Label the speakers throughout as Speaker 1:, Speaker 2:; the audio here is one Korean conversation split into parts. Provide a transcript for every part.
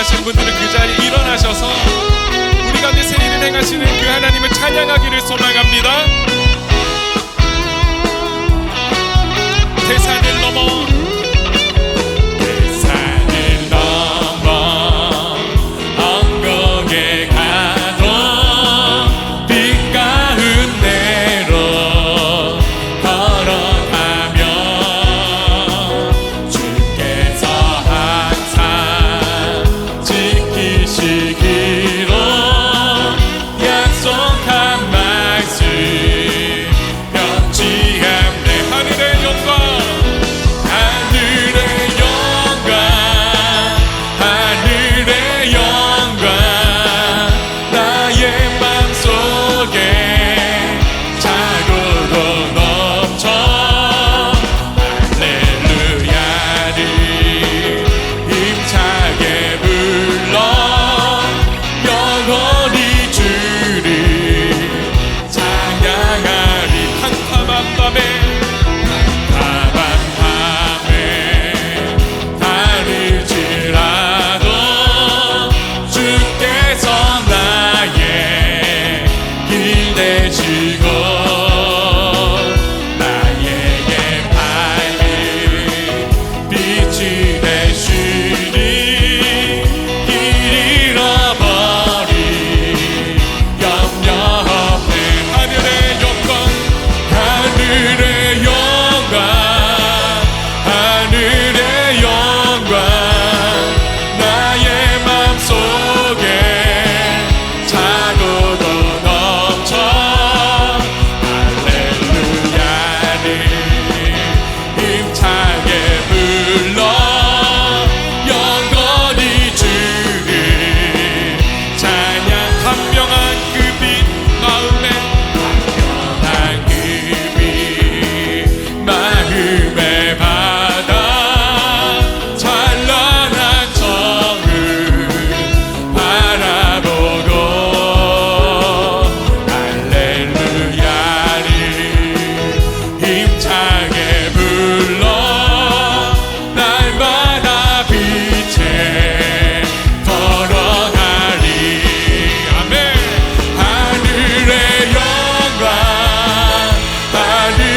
Speaker 1: 원하신 분들은 그 자리에 일어나셔서 우리 가운데 세일을 행하시는 그 하나님을 찬양하기를 소망합니다.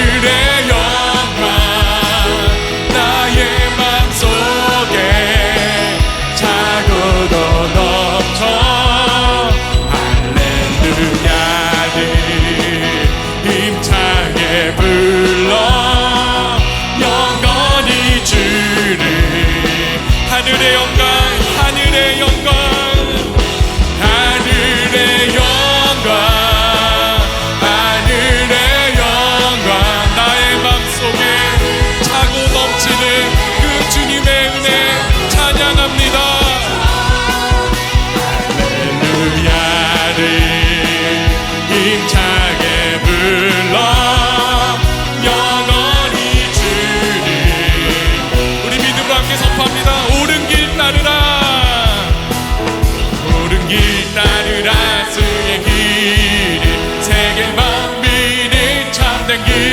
Speaker 1: 그래. The good.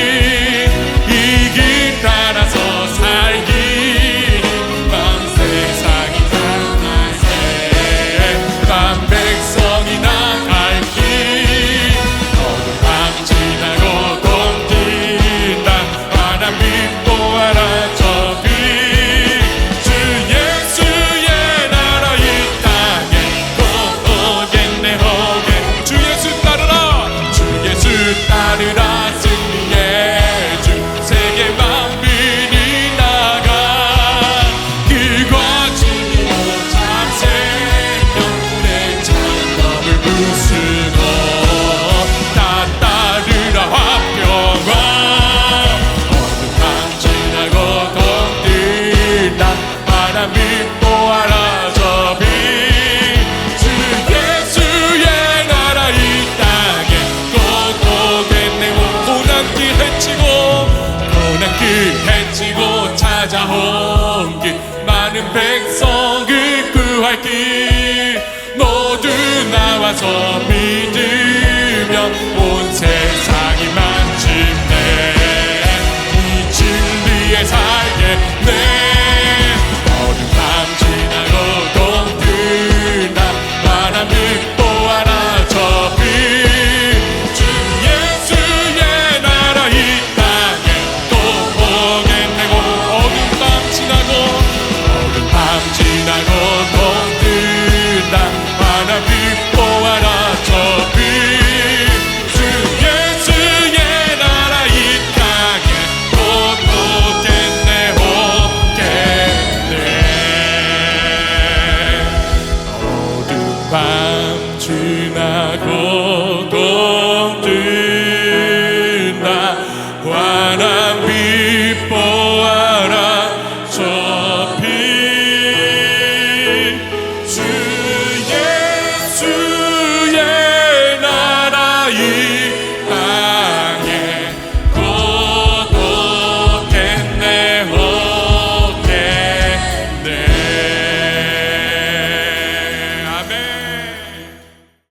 Speaker 1: 찾아온 길 많은 백성 밤 주나